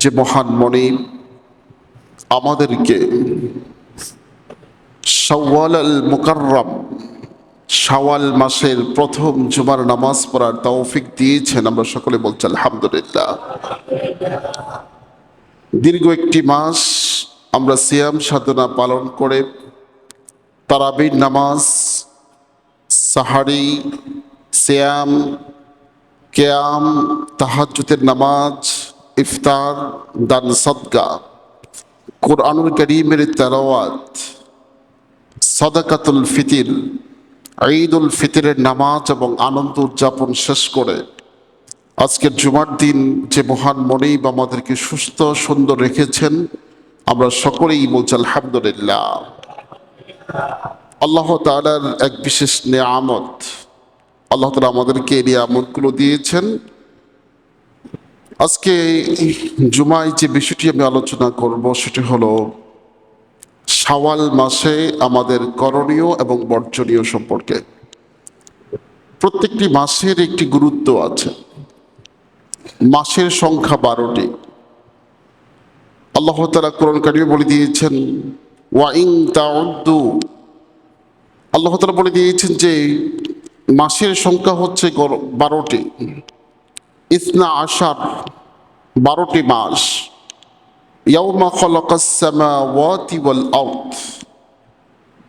যে মহান মনিব আমাদেরকে শাওয়াল আল মুকাররম শাওয়াল মাসের প্রথম জুমার নামাজ পড়ার তৌফিক দিয়েছেন আমরা সকলে বলছি আলহামদুলিল্লাহ। দীর্ঘ একটি মাস আমরা সিয়াম সাধনা পালন করে তারাবির নামাজ, সাহারি, সিয়াম, কেয়াম, তাহাজ্জুদের নামাজ ইফতার দান সদকা। কোরআনুল করিমের তেলাওয়াত। সদাকাতুল ফিতির, ঈদুল ফিতরের নামাজ এবং আনন্দ উদযাপন শেষ করে। আজকের জুমার দিন যে মহান মনিব আমাদেরকে সুস্থ, সুন্দর রেখেছেন, আমরা সকলেই বলছি আলহামদুলিল্লাহ। আল্লাহ তালার এক বিশেষ নিয়ামত। আল্লাহ তালা আমাদেরকে এই নিয়ামতগুলো দিয়েছেন। আজকে জুমায় যে বিষয়টি আমি আলোচনা করব, সেটি হলো শাওয়াল মাসে আমাদের করণীয় এবং বর্জনীয় সম্পর্কে। প্রত্যেকটি মাসের একটি গুরুত্ব আছে। মাসের সংখ্যা বারোটি। আল্লাহ তালা কোরআন বলে দিয়েছেন ওয়াইং তাউদ্দু। আল্লাহ তালা বলে দিয়েছেন যে, মাসের সংখ্যা হচ্ছে বারোটি। ইসনা আষাঢ় বারোটি মাস। ইয়াউমা খলাকাস সামাওয়াতি ওয়াল আরদ।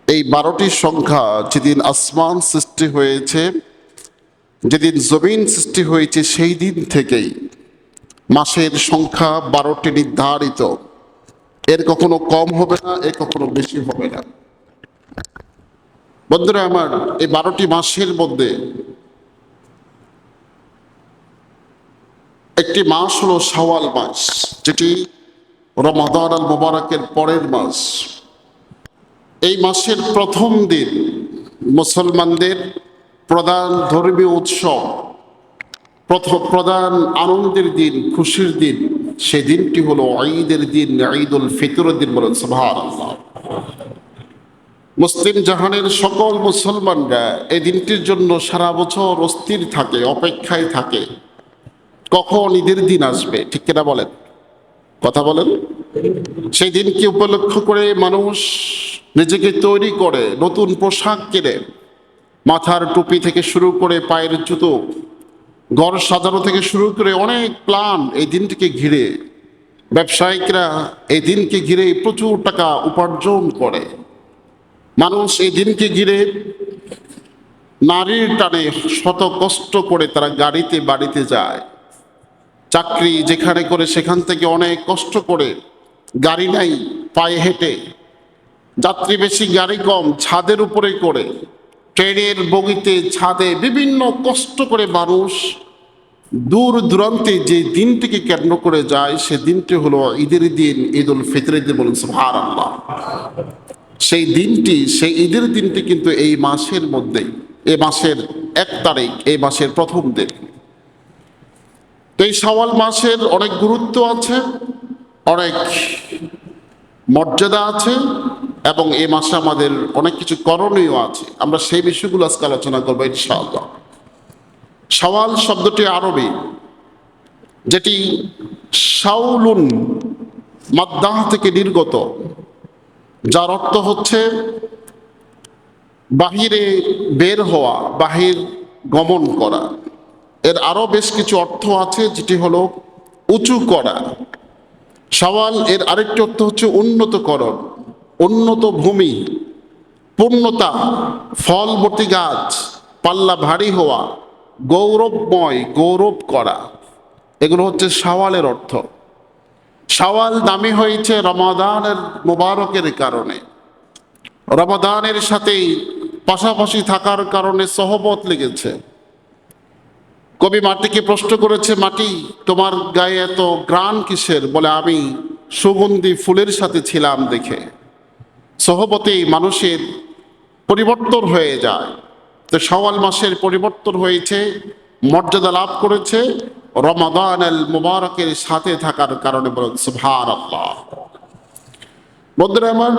এই বারোটি সংখ্যা যেদিন আসমান সৃষ্টি হয়েছে, যেদিন জমিন সৃষ্টি হয়েছে, সেই দিন থেকেই মাসের সংখ্যা বারোটি নির্ধারিত। এর কখনো কম হবে না, এর কখনো বেশি হবে না। বন্ধুরা আমার এই বারোটি মাসের মধ্যে একটি মাস হলো শাওয়াল মাস, যেটি রমাদান আল মোবারকের পরের মাস। এই মাসের প্রথম দিন মুসলমানদের প্রধান ধর্মীয় উৎসব, প্রথম প্রধান আনন্দের দিন, খুশির দিন। সেই দিনটি হলো ঈদের দিন ঈদ উল ফিতরের দিন বলেন সুবহান মুসলিম জাহানের সকল মুসলমানরা এই দিনটির জন্য সারা বছর অস্থির থাকে, অপেক্ষায় থাকে। কখন ঈদের দিন আসবে? ঠিক কিনা বলেন? কথা বলেন। সেই দিনকে উপলক্ষ করে মানুষ নিজেকে তৈরি করে, নতুন পোশাক কেনে? মাথার টুপি থেকে শুরু করে পায়ের জুতো, ঘর সাজানো থেকে শুরু করে অনেক প্ল্যান এই দিনটিকে ঘিরে। ব্যবসায়িকরা এই দিনকে ঘিরে প্রচুর টাকা উপার্জন করে। মানুষ এই দিনকে ঘিরে নারীর টানে শত কষ্ট করে তারা গাড়িতে, বাড়িতে যায়। চাকরি যেখানে করে সেখান থেকে অনেক কষ্ট করে, গাড়ি নাই, পায়ে হেঁটে। যাত্রী বেশি, গাড়ি কম, ছাদের উপরে করে। ট্রেনের বগিতে, ছাদে বিভিন্ন কষ্ট করে মানুষ দূর দূরান্তে যে দিনটিকে কেন্দ্র করে যায়, সে দিনটি হলো ঈদের দিন ঈদ উল ফিতরের দিন বলুন সুবহান আল্লাহ সেই দিনটি, সেই ঈদের দিনটি কিন্তু এই মাসের মধ্যেই এ মাসের এক তারিখ, এই মাসের প্রথম দিন। তো এই সওয়াল মাসের অনেক গুরুত্ব আছে, অনেক মর্যাদা আছে, এবং এই মাসে আমাদের অনেক কিছু করণীয় আছে। আমরা সেই বিষয়গুলো আজকে আলোচনা করব ইনশাআল্লাহ। সওয়াল শব্দটি আরবি, যেটি শাউলুন মাদ্দাহ থেকে নির্গত, যার অর্থ হচ্ছে বাহিরে বের হওয়া, বাহির গমন করা। এর আরও বেশ কিছু অর্থ আছে, যেটি হলো উঁচু করা। সওয়াল, এর আরেকটি অর্থ হচ্ছে উন্নতকরণ, উন্নত ভূমি, পূর্ণতা ফলবর্তী গাছ, পাল্লা ভারী হওয়া, গৌরবময়, গৌরব করা। এগুলো হচ্ছে সওয়ালের অর্থ। সওয়াল দামি হয়েছে রমাদানের মোবারকের কারণে। রমাদানের সাথেই পাশাপাশি থাকার কারণে সহবত লেগেছে। কবি মাটিকে প্রশ্ন করেছে, মাটি, তোমার গায়ে এত গ্রাণ কিসের? বলে, আমি সুগন্ধি ফুলের সাথে ছিলাম দেখে। সহবতেই মানুষের পরিবর্তন হয়ে যায়। তো সওয়াল মাসের পরিবর্তন হয়েছে, মর্যাদা লাভ করেছে রমাদান আল মুবারকের সাথে থাকার কারণে বলেন সুবহান আল্লাহ আমার,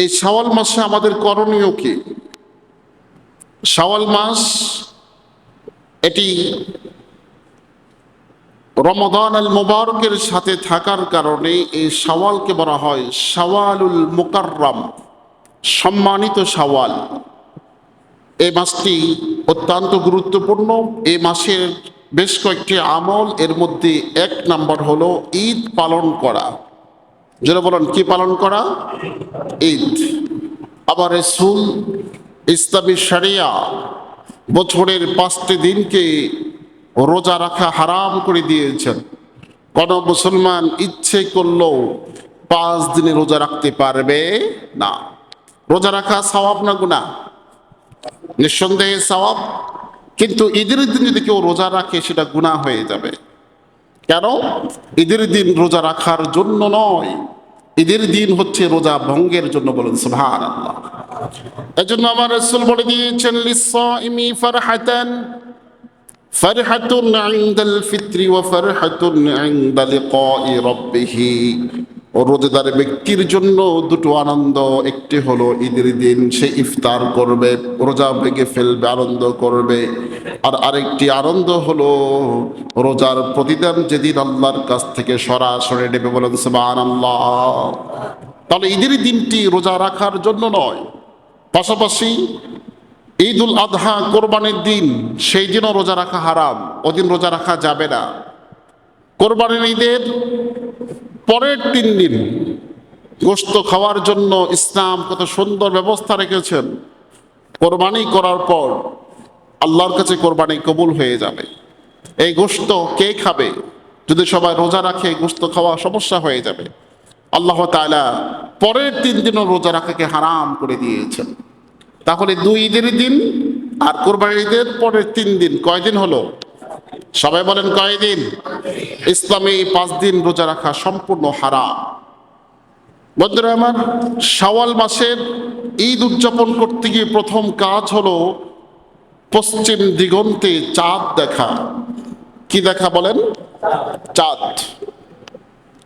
এই সওয়াল মাসে আমাদের করণীয় কি? সওয়াল মাস এটি রমদান আল মুবারকের সাথে থাকার কারণে এই সওয়ালকে বলা হয় সওয়ালুল মুকাররম, সম্মানিত সওয়াল। এই মাসটি অত্যন্ত গুরুত্বপূর্ণ। এই মাসের বেশ কয়েকটি আমল, এর মধ্যে এক নাম্বার হলো ঈদ পালন করা। যেটা বলেন, কি পালন করা? ঈদ। আবার রসুল ইসলামী শরিয়া বছরের পাঁচটি দিনকে রোজা রাখা হারাম করে দিয়েছেন। কোন মুসলমান ইচ্ছে করলেও পাঁচ দিনে রোজা রাখতে পারবে না। রোজা রাখা সওয়াব না গুণা নিঃসন্দেহে সওয়াব কিন্তু ঈদের দিন যদি কেউ রোজা রাখে, সেটা গুণা হয়ে যাবে। কেন? ঈদের দিন রোজা রাখার জন্য নয়। ঈদের দিন হচ্ছে রোজা ভঙ্গের জন্য বলুন সুভান আল্লাহ এজন্য আমার রসুল বলে দিয়েছেন লিসাইমি ফারহাতান ফিত্রি ওয়া ফারহাতুন ইনদা লিকাই রাব্বিহি। ও রোজাদার ব্যক্তির জন্য দুটো আনন্দ, একটি হলো ঈদের দিন সে ইফতার করবে, রোজা ভেঙে ফেলবে, আনন্দ করবে। আর আরেকটি আনন্দ হলো, রোজার প্রতিদান যেদিন আল্লাহর কাছ থেকে সরাসরি নেবে বলেন, সুবহানাল্লাহ। তাহলে ঈদের দিনটি রোজা রাখার জন্য নয়, পাশাপাশি ঈদ উল আদহা কোরবানির দিন, সেই দিনও রোজা রাখা হারাম, ওদিন রোজা রাখা যাবে না। কোরবানির ঈদের পরের তিন দিন গোস্ত খাওয়ার জন্য ইসলাম কত সুন্দর ব্যবস্থা রেখেছেন। কোরবানি করার পর আল্লাহর কাছে কোরবানি কবুল হয়ে যাবে। এই গোস্ত কে খাবে? যদি সবাই রোজা রাখে গোস্ত খাওয়া সমস্যা হয়ে যাবে। আল্লাহ তাআলা পরের তিন দিনও রোজা রাখাকে হারাম করে দিয়েছেন। তাহলে দুই ঈদের দিন আর কোরবানির ঈদের পরের তিন দিন কয়দিন হলো? সবাই বলেন কয়দিন ইসলামে পাঁচ দিন রোজা রাখা সম্পূর্ণ হারাম। বন্ধুরা আমার, শাওয়াল মাসের ঈদ উদযাপন করতে গিয়ে প্রথম কাজ হলো পশ্চিম দিগন্তে চাঁদ দেখা। কি দেখা বলেন? চাঁদ।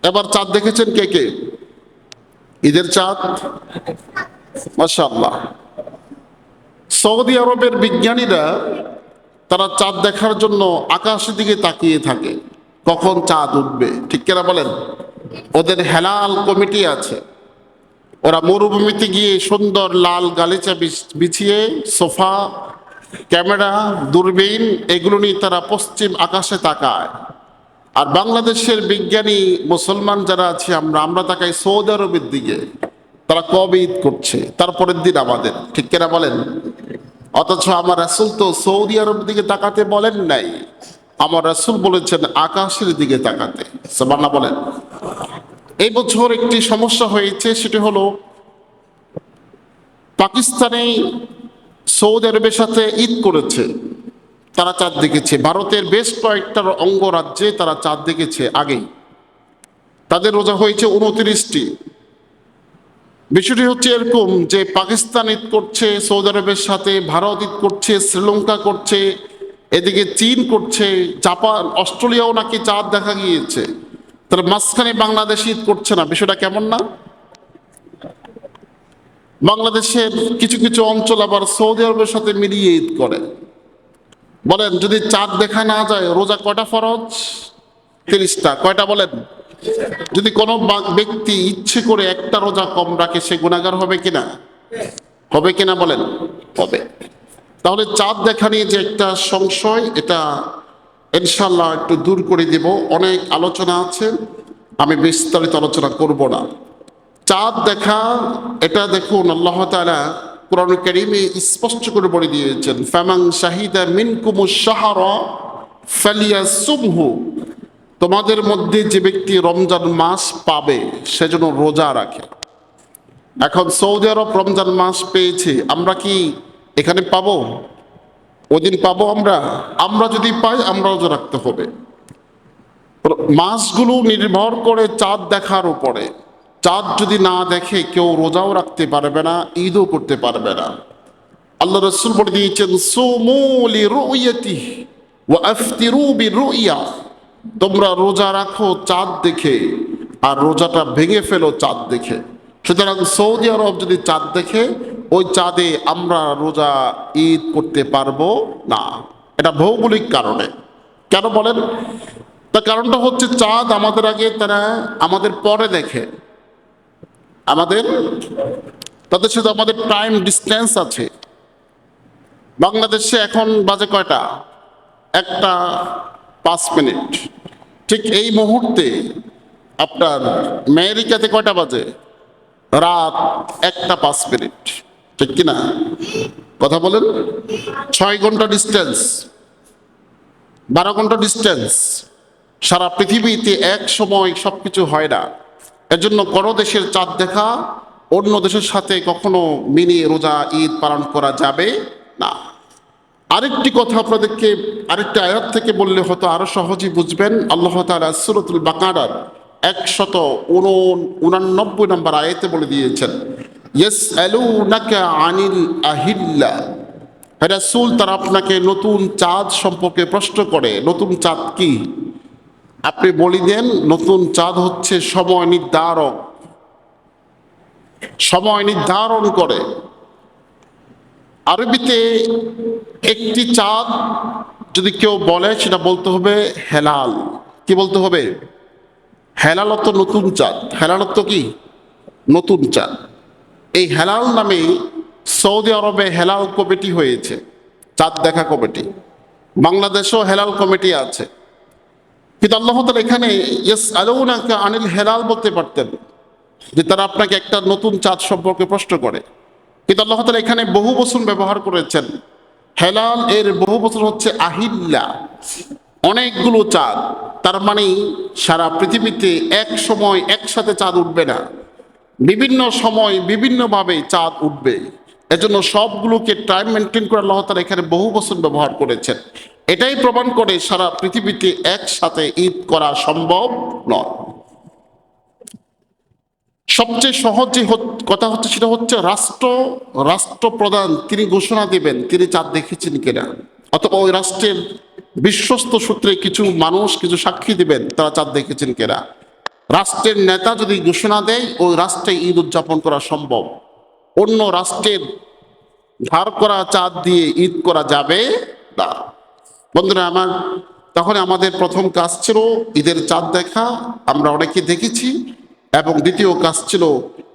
এবার চাঁদ দেখেছেন কে কে? ঈদের চাঁদ? মাশাআল্লাহ। সৌদি আরবের বিজ্ঞানীরা তারা চাঁদ দেখার জন্য আকাশের দিকে তাকিয়ে থাকে। কখন চাঁদ উঠবে? ঠিক কেনা বলেন? ওদের হেলাল কমিটি আছে। ওরা মরুভূমিতে গিয়ে সুন্দর লাল গালিচা বিছিয়ে সোফা ক্যামেরা, দূরবীন, এগুলো নিয়ে তারা পশ্চিম আকাশে তাকায়। আর বাংলাদেশের বিজ্ঞানী মুসলমান যারা আছে, আমরা আমরা তাকাই সৌদি আরবের দিকে। তারা কবে ঈদ করছে? তারপরের দিন আমাদের। ঠিক কেনা বলেন? অথচ আমার রাসুল তো সৌদি আরব দিকে তাকাতে বলেন নাই। আমার রাসুল বলেছেন আকাশের দিকে তাকাতে। সাবান্না বলেন। এই বছর একটি সমস্যা হয়েছে, সেটি হলো পাকিস্তানে সৌদি আরবের সাথে ঈদ করেছে, তারা চাঁদ দেখেছে ভারতের বেশ কয়েকটা অঙ্গরাজ্যে তারা চাঁদ দেখেছে আগেই। তাদের রোজা হয়েছে উনত্রিশটি। বিষয়টি হচ্ছে এরকম যে, পাকিস্তান ঈদ করছে সৌদি আরবের সাথে ভারত ঈদ করছে, শ্রীলঙ্কা করছে, এদিকে চীন করছে, জাপান, অস্ট্রেলিয়াও নাকি চাঁদ দেখা গিয়েছে। তাহলে মাঝখানে বাংলাদেশ ঈদ করছে না। বিষয়টা কেমন না? বাংলাদেশের কিছু কিছু অঞ্চল আবার সৌদি আরবের সাথে মিলিয়ে ঈদ করে। বলেন, যদি চাঁদ দেখা না যায়, রোজা কয়টা ফরজ? তিরিশটা। কয়টা বলেন? যদি কোনো ব্যক্তি ইচ্ছে করে একটা রোজা কম রাখে, সে গুণাগার হবে কিনা? হবে কিনা বলেন? হবে। তাহলে চাঁদ দেখা নিয়ে যে একটা সংশয়, এটা ইনশাল্লাহ একটু দূর করে দেব। অনেক আলোচনা আছে, আমি বিস্তারিত আলোচনা করব না। চাঁদ দেখা, এটা দেখুন আল্লাহ তালা কোরআন করিমে স্পষ্ট করে বলে দিয়েছেন ফামাং শাহিদা মিনকুমু শাহরা ফালিয়াসুমহু। তোমাদের মধ্যে যে ব্যক্তি রমজান মাস পাবে সেজন্য রোজা রাখে। এখন সৌদি আরব রমজান মাস পেয়েছে, আমরা কি এখানে পাবো? ওদিন পাবো আমরা? আমরা যদি পাই আমরা রোজা রাখতে হবে। মাসগুলো নির্ভর করে চাঁদ দেখার উপরে। চাঁদ যদি না দেখে কেউ রোজাও রাখতে পারবে না, ঈদও করতে পারবে না। আল্লাহ রসুল বলে দিয়েছেন সুমুলি রুইয়াতি আফতিরু বিরুইয়া। তোমরা রোজা রাখো চাঁদ দেখে, আর রোজাটা ভেঙে ফেলো চাঁদ দেখে। সুতরাং সৌদি আরব যদি চাঁদ দেখে, ওই চাঁদে আমরা রোজা, ঈদ করতে পারব না। এটা ভৌগোলিক কারণে। কেন বলেন? তার কারণটা হচ্ছে চাঁদ আমাদের আগে, তারা আমাদের পরে দেখে। আমাদের, তাদের সাথে আমাদের টাইম ডিস্টেন্স আছে। বাংলাদেশে এখন বাজে কয়টা? একটা পাঁচ মিনিট। ঠিক এই মুহূর্তে আপনার আমেরিকাতে কয়টা বাজে? রাত একটা পাঁচ মিনিট। ঠিক কিনা? কথা বলেন। ছয় ঘণ্টা ডিস্টেন্স বারো ঘণ্টা ডিস্টেন্স সারা পৃথিবীতে এক সময় সবকিছু হয় না। এজন্য কোনো দেশের চাঁদ দেখা, অন্য দেশের সাথে কখনো মিলিয়ে রোজা, ঈদ পালন করা যাবে না। আরেকটি কথা আপনাদেরকে আরেকটি আয়াত থেকে বললে হয়তো আরও সহজেই বুঝবেন। আল্লাহ তাআলা সূরাতুল বাকারার একশত উনানব্বই নম্বর আয়াতে বলে দিয়েছেন ইয়েস আনিল আহিল্লা। রাসূল, তারা আপনাকে নতুন চাঁদ সম্পর্কে প্রশ্ন করে, নতুন চাঁদ কি? আপনি বলি দেন, নতুন চাঁদ হচ্ছে সময় নির্ধারক সময় নির্ধারণ করে। আরবিতে একটি চাঁদ যদি কেউ বলে, সেটা বলতে হবে হেলাল। কি বলতে হবে? হেলাল হেলালত নতুন চাঁদ। হেলালত কি? নতুন চাঁদ। এই হেলাল নামে সৌদি আরবে হেলাল কমিটি হয়েছে, চাঁদ দেখা কমিটি। বাংলাদেশেও হেলাল কমিটি আছে। কিন্তু আল্লাহ তালা এখানে ইয়েস আলৌনাকে আনিল হেলাল বলতে পারতেন যে তারা আপনাকে একটা নতুন চাঁদ সম্পর্কে প্রশ্ন করে। কিন্তু আল্লাহ তালা এখানে বহু বছর ব্যবহার করেছেন। হেলাল এর বহু বছর হচ্ছে আহিল্লা, অনেকগুলো চাঁদ। তার মানে সারা পৃথিবীতে এক সময় একসাথে চাঁদ উঠবে না। বিভিন্ন সময় বিভিন্নভাবে চাঁদ উঠবে। এজন্য সবগুলোকে টাইম মেনটেন করে আল্লাহ তালা এখানে বহু বছর ব্যবহার করেছেন। এটাই প্রমাণ করে সারা পৃথিবীতে একসাথে ঈদ করা সম্ভব নয়। সবচেয়ে সহজ যে কথা হচ্ছে সেটা হচ্ছে রাষ্ট্র, রাষ্ট্রপ্রধান তিনি ঘোষণা দেবেন, তিনি চাঁদ দেখেছেন কিনা? অথবা ওই রাষ্ট্রের বিশ্বস্ত সূত্রে কিছু মানুষ কিছু সাক্ষী দিবেন, তারা চাঁদ দেখেছেন কিনা? রাষ্ট্রের নেতা যদি ঘোষণা দেয়, ওই রাষ্ট্রে ঈদ উদযাপন করা সম্ভব। অন্য রাষ্ট্রের ধার করা চাঁদ দিয়ে ঈদ করা যাবে না। বন্ধুরা, আমার তখন আমাদের প্রথম কাজ ছিল, ঈদের চাঁদ দেখা, আমরা অনেকে দেখেছি, এবং দ্বিতীয় কাজ ছিল,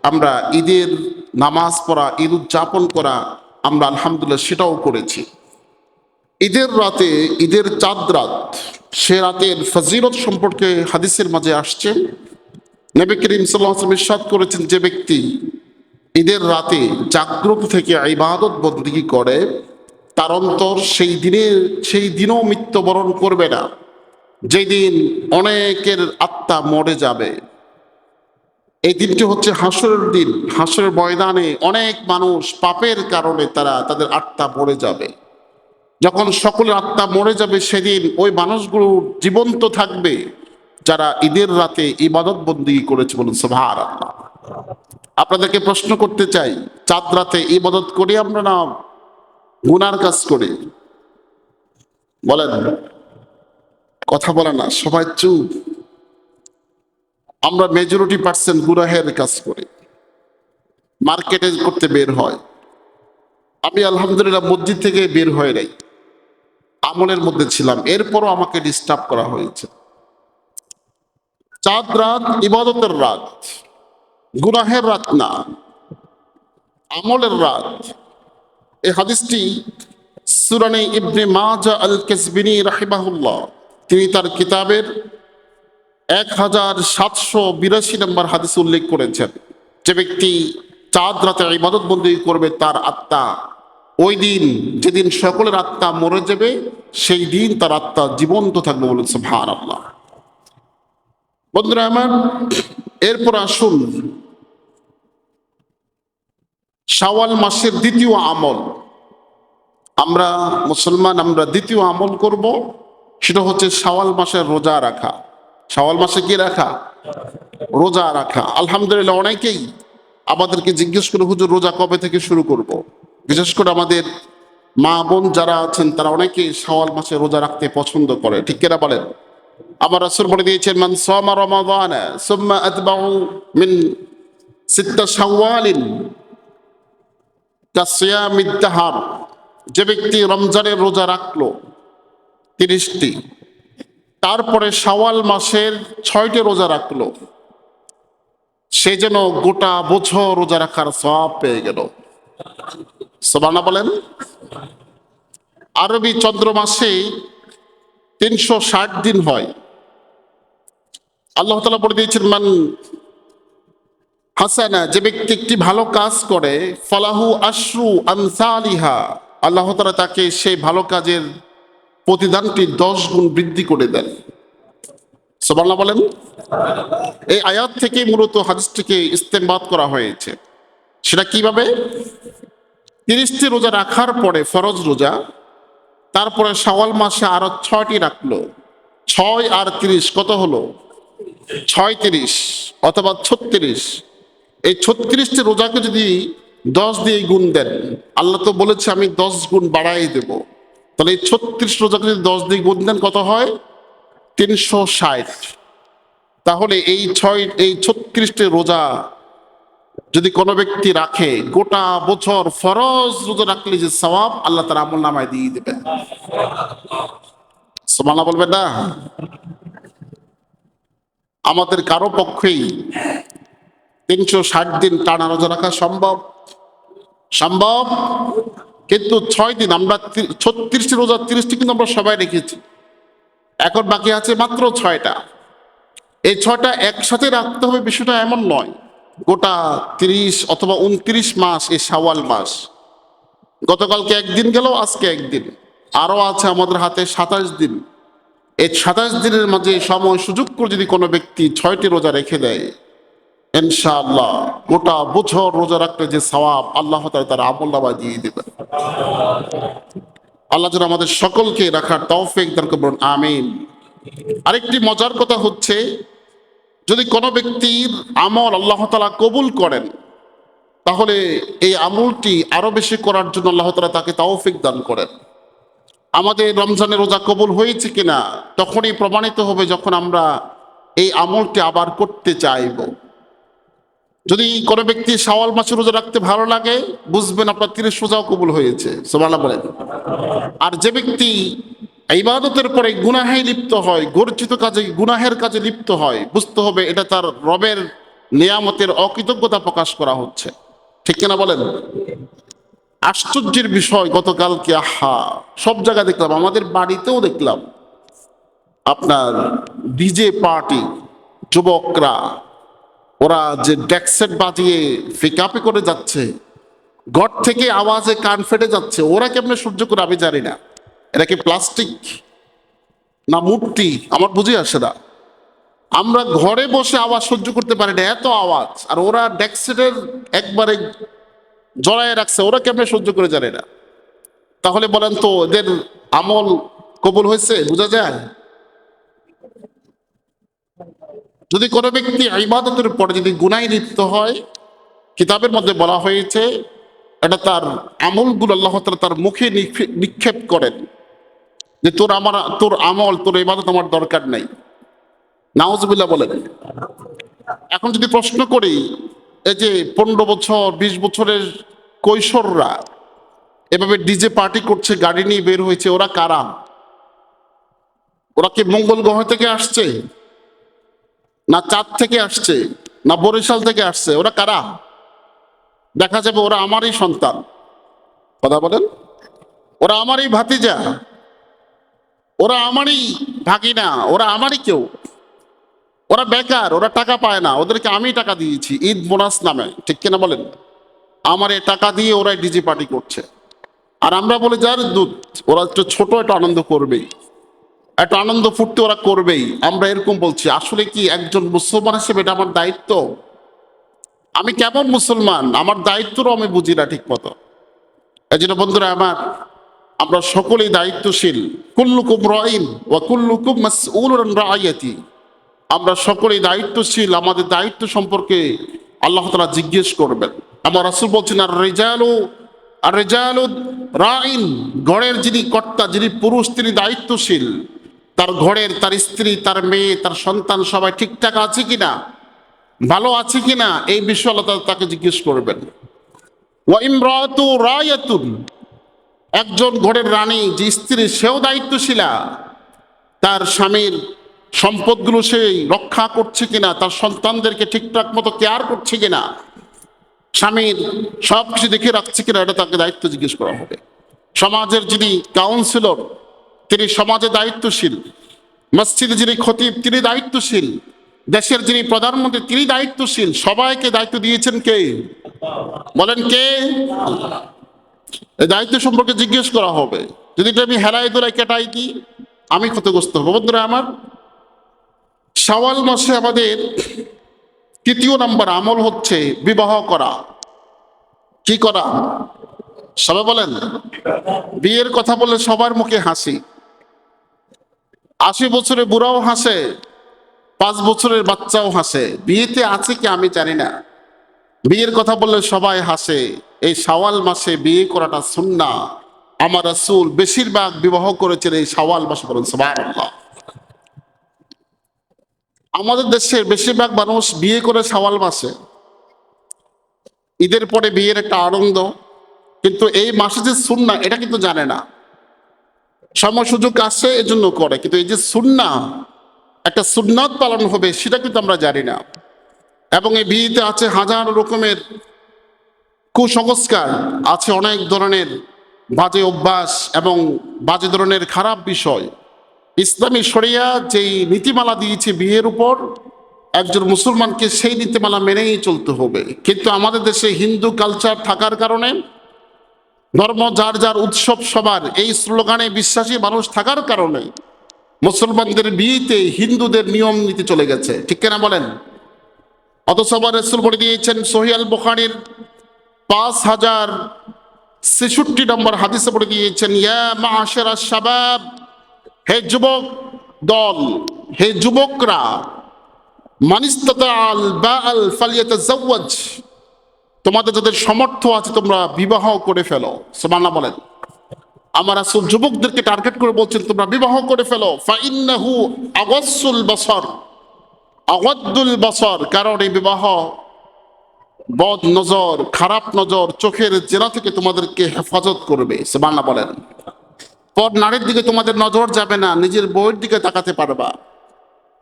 আমরা ঈদের নামাজ পড়া, ঈদ উদযাপন করা, আমরা আলহামদুলিল্লাহ সেটাও করেছি। ঈদের রাতে, ঈদের চাঁদ রাত, সে রাতের ফজিলত সম্পর্কে হাদিসের মাঝে আসছে। নবী করিম সাল্লাহ ইরশাদ করেছেন, যে ব্যক্তি ঈদের রাতে জাগ্রত থেকে ইবাদত বন্দিগি করে তার অন্তর সেই দিনে, সেই দিনও মৃত্যুবরণ করবে না। যেদিন অনেকের আত্মা মরে যাবে। এই দিনটি হচ্ছে হাসরের দিন। হাসরের ময়দানে অনেক মানুষ পাপের কারণে তারা তাদের আত্মা মরে যাবে। যখন সকলের আত্মা মরে যাবে সেদিন ওই মানুষগুলো জীবন্ত থাকবে যারা ঈদের রাতে ইবাদত বন্দি করেছে বলুন সোভার আপনাদেরকে প্রশ্ন করতে চাই, চাঁদ রাতে ইবাদত করি আমরা না গুনার কাজ করি। বলেন, কথা বলে না, সবাই চুপ। আমরা মেজরিটি পার্সেন্ট গুনাহের কাজ করি। মার্কেটে করতে বের হয়। আমি আলহামদুলিল্লাহ মসজিদ থেকে বের হয়ে নাই। আমলের মধ্যে ছিলাম। এরপরও আমাকে ডিস্টার্ব করা হয়েছে। চাঁদ রাত ইবাদতের রাত। গুনাহের রাত না। আমলের রাত। এই হাদিসটি সুরানে ইবনে মাজা আল কেসবিনী রাহিমাহুল্লাহ। তিনি তার কিতাবের এক হাজার সাতশো বিরাশি নম্বর হাদিস উল্লেখ করেছেন। যে ব্যক্তি চাঁদ রাতে ইবাদত বন্দি করবে, তার আত্মা ওই দিন, যেদিন সকলের আত্মা মরে যাবে, সেই দিন তার আত্মা জীবন্ত থাকবে বলেন ভার আল্লাহ বন্ধুরা আমার, এরপর আসুন শাওয়াল মাসের দ্বিতীয় আমল। আমরা মুসলমান, আমরা দ্বিতীয় আমল করব, সেটা হচ্ছে শাওয়াল মাসের রোজা রাখা। শাওয়াল মাসে কি রাখা? রোজা রাখা। আলহামদুলিল্লাহ, অনেকেই আমাদেরকে জিজ্ঞেস করে, হুজুর, রোজা কবে থেকে শুরু করব। বিশেষ করে আমাদের মা বোন যারা আছেন, তারা অনেকেই শাওয়াল মাসে রোজা রাখতে পছন্দ করে। ঠিক কিনা বলেন? আমার রাসূল বলে দিয়েছেন, মান সামা রমাদান, সুম্মা মিন সিত্তা শাওয়ালিন দাহার যে ব্যক্তি রমজানের রোজা রাখল, তিরিশটি, তারপরে শাওয়াল মাসের ছয়টি রোজা রাখল, সে যেন গোটা বছর রোজা রাখার সব পেয়ে গেল। সোবানা বলেন, আরবি চন্দ্র মাসে তিনশো ষাট দিন হয়। আল্লাহ তালা বলে দিয়েছেন, মান হাসানা যে ব্যক্তি একটি ভালো কাজ করে, ফলাহু আশরু আনসালিহা আল্লাহ তালা তাকে সেই ভালো কাজের প্রতিদানটি দশ গুণ বৃদ্ধি করে দেন। সোবাল্লা বলেন, এই আয়াত থেকে মূলত হাদিসটিকে ইস্তেমবাদ করা হয়েছে। সেটা কীভাবে? তিরিশটি রোজা রাখার পরে ফরজ রোজা, তারপরে শাওয়াল মাসে আরও ছয়টি রাখল। ছয় আর তিরিশ কত হলো? ছয় তিরিশ অথবা ছত্রিশ। এই ছত্রিশটি রোজাকে যদি দশ দিয়ে গুণ দেন, আল্লাহ তো বলেছে, আমি দশ গুণ বাড়াই দেব। তাহলে এই ছত্রিশ রোজাকে যদি দশ দিয়ে গুণ দেন, কত হয়? তিনশো ষাট। তাহলে এই ছয়, এই ছত্রিশটি রোজা যদি কোনো ব্যক্তি রাখে, গোটা বছর ফরজ রোজা রাখলে যে সওয়াব আল্লাহ তার আমল নামায় দিয়ে দেবে সমানা বলবেন না? আমাদের কারও পক্ষেই তিনশো ষাট দিন টানা রোজা রাখা সম্ভব? সম্ভব? কিন্তু ছয় দিন, আমরা ছত্রিশটি রোজা, তিরিশটি কিন্তু আমরা সবাই রেখেছি। এখন বাকি আছে মাত্র ছয়টা। এই ছয়টা একসাথে রাখতে হবে বিষয়টা এমন নয়। গোটা তিরিশ অথবা উনত্রিশ মাস, এই শাওয়াল মাস। গতকালকে একদিন গেল, আজকে একদিন। আরও আছে আমাদের হাতে সাতাশ দিন। এই সাতাশ দিনের মাঝে সময় সুযোগ করে যদি কোনো ব্যক্তি ছয়টি রোজা রেখে দেয় ইনশাআল্লাহ, গোটা বছর রোজা রাখলে যে সওয়াব আল্লাহ তার আমল নামায় দিয়ে দেবেন। আল্লাহ যেন আমাদের সকলকে রাখার তৌফিক দান করবেন আমিন। আরেকটি মজার কথা হচ্ছে, যদি কোনো ব্যক্তির আমল আল্লাহ তালা কবুল করেন, তাহলে এই আমলটি আরও বেশি করার জন্য আল্লাহ তালা তাকে তৌফিক দান করেন। আমাদের রমজানের রোজা কবুল হয়েছে কিনা, তখনই প্রমাণিত হবে যখন আমরা এই আমলটি আবার করতে চাইব। যদি কোনো ব্যক্তি শাওয়াল মাসে রোজা রাখতে ভালো লাগে, বুঝবেন আপনার তিরিশ রোজাও কবুল হয়েছে। সোমালা বলেন। আর যে ব্যক্তি ইবাদতের পরে গুনাহে লিপ্ত হয়, গর্জিত কাজে, গুনাহের কাজে লিপ্ত হয়, বুঝতে হবে এটা তার রবের নিয়ামতের অকৃতজ্ঞতা প্রকাশ করা হচ্ছে। ঠিক কিনা বলেন? আশ্চর্যের বিষয় গতকালকে আহা, সব জায়গায় দেখলাম, আমাদের বাড়িতেও দেখলাম, আপনার ডিজে পার্টি, যুবকরা ওরা যে ডেকসেট বাজিয়ে ফিকাপে করে যাচ্ছে, ঘর থেকে আওয়াজে কান ফেটে যাচ্ছে, ওরা কেমনে সহ্য করে আমি জানি না। এটা কি প্লাস্টিক না মূর্তি? আমার বুঝে আসে না। আমরা ঘরে বসে আওয়াজ সহ্য করতে পারি না, এত আওয়াজ। আর ওরা ডেকসেটের একবারে জড়ায় রাখছে, ওরা কেমনে সহ্য করে জানে না। তাহলে বলেন তো, এদের আমল কবুল হয়েছে? বোঝা যায়? যদি কোনো ব্যক্তি ইবাদতের পরে যদি গুনায় লিপ্ত হয়, কিতাবের মধ্যে বলা হয়েছে, এটা তার আমলগুলো আল্লাহ তাআলা তার মুখে নিক্ষে- নিক্ষেপ করেন যে তোর আমার, তোর আমল, তোর ইবাদত আমার দরকার নাই। নাওজবিল্লা বলেন। এখন যদি প্রশ্ন করি, এই যে পনেরো বছর, বিশ বছরের কৈশোররা এভাবে ডিজে পার্টি করছে, গাড়ি নিয়ে বের হয়েছে, ওরা কারা? ওরা কি মঙ্গল গ্রহ থেকে আসছে? না চাঁদ থেকে আসছে, না বরিশাল থেকে আসছে, ওরা কারা? দেখা যাবে ওরা আমারই সন্তান। কথা বলেন? ওরা আমারই ভাতিজা। ওরা আমারই ভাগিনা, ওরা আমারই কেউ। ওরা বেকার, ওরা টাকা পায় না, ওদেরকে আমি টাকা দিয়েছি, ঈদ বোনাস নামে, ঠিক কিনা বলেন? আমার এই টাকা দিয়ে ওরা ডিজি পার্টি করছে। আর আমরা বলি, যার দুধ, ওরা একটু ছোট, একটা আনন্দ করবেই। একটা আনন্দ ফুটতে ওরা করবেই। আমরা এরকম বলছি, আসলে কি একজন মুসলমান হিসেবে এটা আমার দায়িত্ব? আমি কেমন মুসলমান? আমার দায়িত্বও আমি বুঝি না ঠিক মতো এই জন্য বন্ধুরা আমার, আমরা সকলেই দায়িত্বশীল। কুল্লুকুম রাইন ওয়া কুল্লুকুম রাআয়াতি আমরা সকলেই দায়িত্বশীল, আমাদের দায়িত্ব সম্পর্কে আল্লাহ তাআলা জিজ্ঞেস করবেন। আমার রাসূল বলছেন আর রেজালু আর রেজালু রাইন ঘরের যিনি কর্তা, যিনি পুরুষ, তিনি দায়িত্বশীল। তার ঘরের, তার স্ত্রী, তার মেয়ে, তার সন্তান সবাই ঠিকঠাক আছে কিনা? ভালো আছে কিনা? এই বিষয়ে তাকে জিজ্ঞেস করবেন। একজন ঘরের রানী, যে স্ত্রী, সেও দায়িত্বশীলা। তার স্বামীর সম্পদগুলো সে রক্ষা করছে কিনা? তার সন্তানদেরকে ঠিকঠাক মতো কেয়ার করছে কিনা? স্বামীর সব কিছু দেখে রাখছে কিনা? এটা তাকে দায়িত্ব জিজ্ঞেস করা হবে। সমাজের যিনি কাউন্সিলর তিনি সমাজে দায়িত্বশীল। মসজিদে যিনি খতিব, তিনি দায়িত্বশীল। দেশের যিনি প্রধানমন্ত্রী, তিনি দায়িত্বশীল। সবাইকে দায়িত্ব দিয়েছেন কে? বলেন কে? দায়িত্ব সম্পর্কে জিজ্ঞেস করা হবে। যদি আমি হেলাই দোলাই কেটাই দিই, আমি ক্ষতিগ্রস্ত হব। বন্ধুরা, আমার শাওয়াল মাসে আমাদের তৃতীয় নাম্বার আমল হচ্ছে বিবাহ করা। কি করা? সবাই বলেন। বিয়ের কথা বললে সবার মুখে হাসি। আশি বছরের বুড়াও হাসে, পাঁচ বছরের বাচ্চাও হাসে। বিয়েতে আছে কি আমি জানি না। বিয়ের কথা বললে সবাই হাসে, এই শাওয়াল মাসে বিয়ে করাটা সুন্না। আমার রাসূল বেশিরভাগ বিবাহ করেছেন এই শাওয়াল মাসে বলেন, সুবহানাল্লাহ। আমাদের দেশের বেশিরভাগ মানুষ বিয়ে করে শাওয়াল মাসে। ঈদের পরে বিয়ের একটা আনন্দ, কিন্তু এই মাসে যে সুন্না, এটা কিন্তু জানে না। সময় সুযোগ আসে এজন্য করে। কিন্তু এই যে সুন্না, একটা সুন্নাত পালন হবে, সেটা কিন্তু আমরা জানি না। এবং এই বিয়েতে আছে হাজার রকমের কুসংস্কার, আছে অনেক ধরনের বাজে অভ্যাস এবং বাজে ধরনের খারাপ বিষয়। ইসলামী শরিয়া যেই নীতিমালা দিয়েছে বিয়ের উপর, একজন মুসলমানকে সেই নীতিমালা মেনেই চলতে হবে। কিন্তু আমাদের দেশে হিন্দু কালচার থাকার কারণে ধর্ম যার যার উৎসব সবার, এই স্লোগানে বিশ্বাসী মানুষ থাকার কারণে মুসলমানদের বিয়েতে হিন্দুদের নিয়ম নীতি চলে গেছে। ঠিক কিনা বলেন? অথচ আবার রসুল বলে দিয়েছেন সোহিয়াল বুখারির পাঁচ হাজার ছেষট্টি নম্বর হাদিসে বলে দিয়েছেন শাবাব, হে যুবক দল, হে যুবকরা মানিস্তাল বা আল ফালিয়াতাজাওয়াজ তোমাদের যাদের সমর্থ আছে, তোমরা বিবাহ করে ফেলো। সুবহানাল্লাহ বলেন। আমার আসল যুবকদেরকে টার্গেট করে বলছেন, তোমরা বিবাহ করে ফেলো। বসর। আগাদ্দুল বসর। কারণ এই বিবাহ বদ নজর, খারাপ নজর চোখের জেনা থেকে তোমাদেরকে হেফাজত করবে। সুবহানাল্লাহ বলেন। পর নারীর দিকে তোমাদের নজর যাবে না, নিজের বইয়ের দিকে তাকাতে পারবা।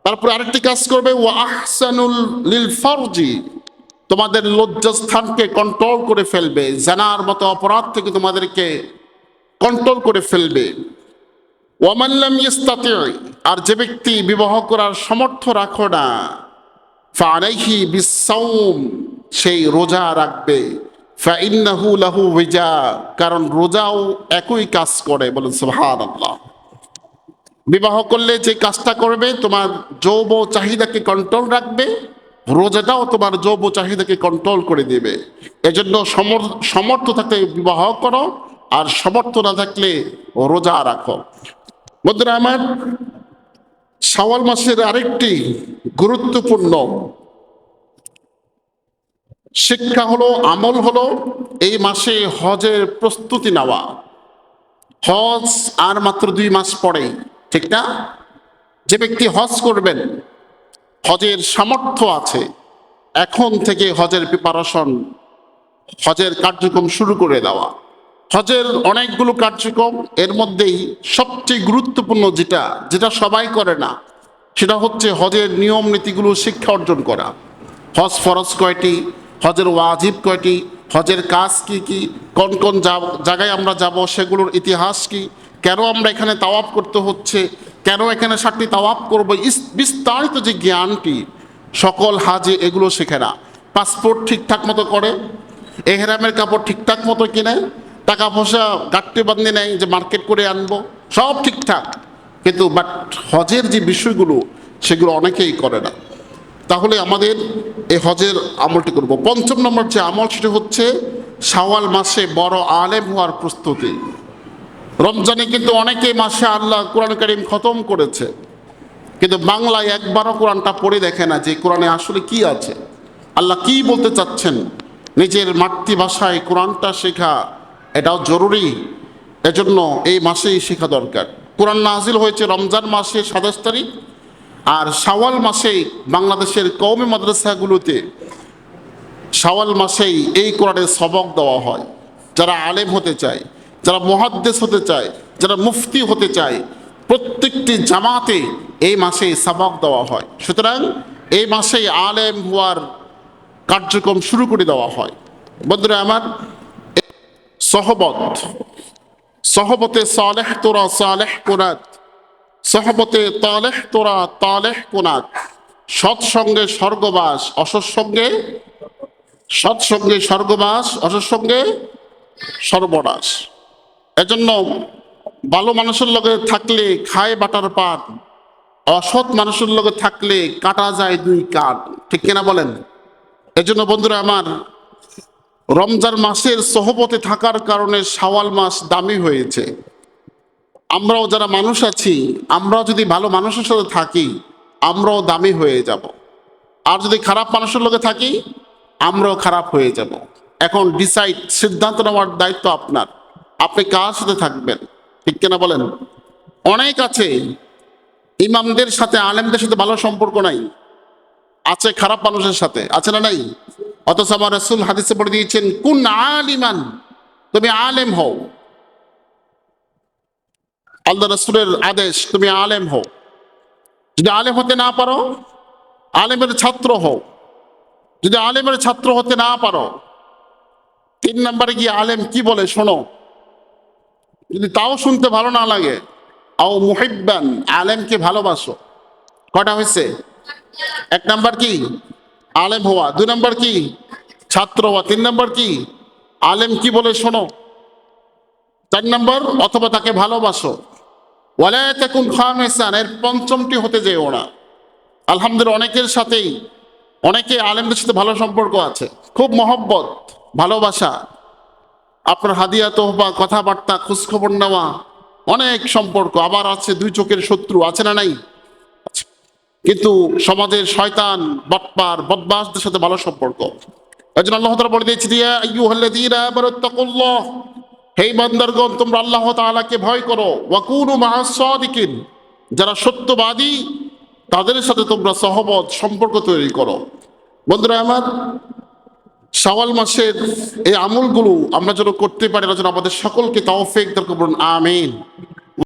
তারপর আরেকটি কাজ করবে ও আহসানুল লিল ফরজি। তোমাদের লজ্জাস্থানকে কন্ট্রোল করে ফেলবে, জানার মতো অপরাধ থেকে তোমাদেরকে কন্ট্রোল করে ফেলবে। ওয়ামাল্লাম ইস্তাতি আর যে ব্যক্তি বিবাহ করার সমর্থ রাখো না ফালাইহি বিসাউম সেই রোজা রাখবে। ফাইন্নাহু লাহু ওয়াজা, কারণ রোজাও একই কাজ করে, বলেন সুবহানাল্লাহ। বিবাহ করলে যে কাজটা করবে, তোমার যৌব চাহিদাকে কন্ট্রোল রাখবে রোজাটাও তোমার যৌব চাহিদাকে কন্ট্রোল করে দেবে। এজন্য সমর- সমর্থ থাকলে বিবাহ করো আর সমর্থ না থাকলে রোজা রাখো। বন্ধুরা আমার শাওয়াল মাসের আরেকটি গুরুত্বপূর্ণ শিক্ষা হলো, আমল হলো এই মাসে হজের প্রস্তুতি নেওয়া। হজ আর মাত্র দুই মাস পরে ঠিক না? যে ব্যক্তি হজ করবেন হজের সামর্থ্য আছে। এখন থেকে হজের প্রিপারেশন হজের কার্যক্রম শুরু করে দেওয়া। হজের অনেকগুলো কার্যক্রম, এর মধ্যেই সবচেয়ে গুরুত্বপূর্ণ যেটা যেটা সবাই করে না, সেটা হচ্ছে হজের নিয়ম নীতিগুলো শিক্ষা অর্জন করা। হজ ফরজ কয়টি? হজের ওয়াজিব কয়টি? হজের কাজ কি কি? কোন কোন জায়গায় আমরা যাব? সেগুলোর ইতিহাস কি? কেন আমরা এখানে তাওয়াপ করতে হচ্ছে? কেন এখানে সাতটি তাওয়াপ করব? বিস্তারিত যে জ্ঞানটি সকল হাজে এগুলো শেখে না। পাসপোর্ট ঠিকঠাক মতো করে, এহরামের কাপড় ঠিকঠাক মতো কিনে, টাকা পয়সা গাঁটতে বান্ধে নেয় যে মার্কেট করে আনব, সব ঠিকঠাক। কিন্তু বাট হজের যে বিষয়গুলো, সেগুলো অনেকেই করে না। তাহলে আমাদের এই হজের আমলটি করব। পঞ্চম নম্বর যে আমল, সেটি হচ্ছে শাওয়াল মাসে বড় আলেম হওয়ার প্রস্তুতি। রমজানে কিন্তু অনেকে মাসে আল্লাহ কোরআন করিম খতম করেছে। কিন্তু বাংলায় একবারও কোরআনটা পড়ে দেখে না যে কোরআনে আসলে কি আছে। আল্লাহ কি বলতে চাচ্ছেন? নিজের মাতৃভাষায় কোরআনটা শেখা এটাও জরুরি। এজন্য এই মাসেই শেখা দরকার। কোরআন নাজিল হয়েছে রমজান মাসে সাতাশ তারিখ আর শাওয়াল মাসেই বাংলাদেশের কৌমি মাদ্রাসাগুলোতে শাওয়াল মাসেই এই কোরআনের সবক দেওয়া হয়। যারা আলেম হতে চায় যারা মহাদ্দেশ হতে চায়, যারা মুফতি হতে চায়, প্রত্যেকটি জামাতে এই মাসে সাবাক দেওয়া হয়। সুতরাং এই মাসে আলেম হওয়ার কার্যক্রম শুরু করে দেওয়া হয়। বন্ধুরা আমার সহবত, সহবতে সালেহ তোরা, সালেহ কোনাত, সহবতে তালেহ তোরা, তালেহ কোনাত, সৎসঙ্গে স্বর্গবাস, অসৎসঙ্গে, সৎসঙ্গে স্বর্গবাস, অসৎসঙ্গে সর্বনাশ। এজন্য ভালো মানুষের লগে থাকলে খায় বাটার পান অসৎ মানুষের লগে থাকলে কাটা যায় দুই কাঠ ঠিক কিনা বলেন? এজন্য বন্ধুরা আমার রমজান মাসের সহবতে থাকার কারণে শাওয়াল মাস দামি হয়েছে। আমরাও যারা মানুষ আছি, আমরাও যদি ভালো মানুষের সাথে থাকি, আমরাও দামি হয়ে যাব। আর যদি খারাপ মানুষের লোকে থাকি, আমরাও খারাপ হয়ে যাব। এখন ডিসাইড সিদ্ধান্ত নেওয়ার দায়িত্ব আপনার। আপনি কার সাথে থাকবেন? ঠিক কিনা বলেন? অনেক আছে, ইমামদের সাথে, আলেমদের সাথে ভালো সম্পর্ক নাই। আছে খারাপ মানুষের সাথে, আছে না নাই? অথচ আমার রসুল হাদিসে পড়ে দিয়েছেন, কোন আলিমান তুমি আলেম হও। আল্লাহ রসুলের আদেশ, তুমি আলেম হও। যদি আলেম হতে না পারো, আলেমের ছাত্র হও। যদি আলেমের ছাত্র হতে না পারো, তিন নম্বরে গিয়ে আলেম কি বলে? শোনো যদি তাও শুনতে ভালো না লাগে, আও মুহিব্বান, আলেমকে ভালোবাসো। কটা হয়েছে? এক নাম্বার কি? আলেম হওয়া। দুই নাম্বার কি? ছাত্র হওয়া। তিন নাম্বার কি? আলেম কি বলে শোনো? চার নম্বর, অথবা তাকে ভালোবাসো। ওয়ালায়াতাকুন খামেসান, এর পঞ্চমটি হতে যেও না। আলহামদুলিল্লাহ, অনেকের সাথেই, অনেকে আলেমদের সাথে ভালো সম্পর্ক আছে। খুব মহব্বত, ভালোবাসা। আপনার হাদিয়া তোহবা কথাবার্তা, খোঁজখবর নেওয়া, অনেক সম্পর্ক। আবার আছে দুই চোখের শত্রু, আছে না নাই? কিন্তু সমাজের শয়তান, বটপার বদমাসদের সাথে ভালো সম্পর্ক। এই জন্য আল্লাহ তাআলা বলে দিয়েছে দিয়া আইয়ুহাল্লাযীনা আমানুত্তাকুল্লাহ হে বান্দারগণ, তোমরা আল্লাহ তাআলাকে ভয় করো। ওয়াকুনু মাআস সাদিকিন। যারা সত্যবাদী, তাদের সাথে তোমরা সহবত সম্পর্ক তৈরি করো। বন্ধুরা আমার শাওয়াল মাসের এই আমলগুলো আমরা যেন করতে পারি যেন আমাদের সকলকে তৌফিক দরকার আমিন।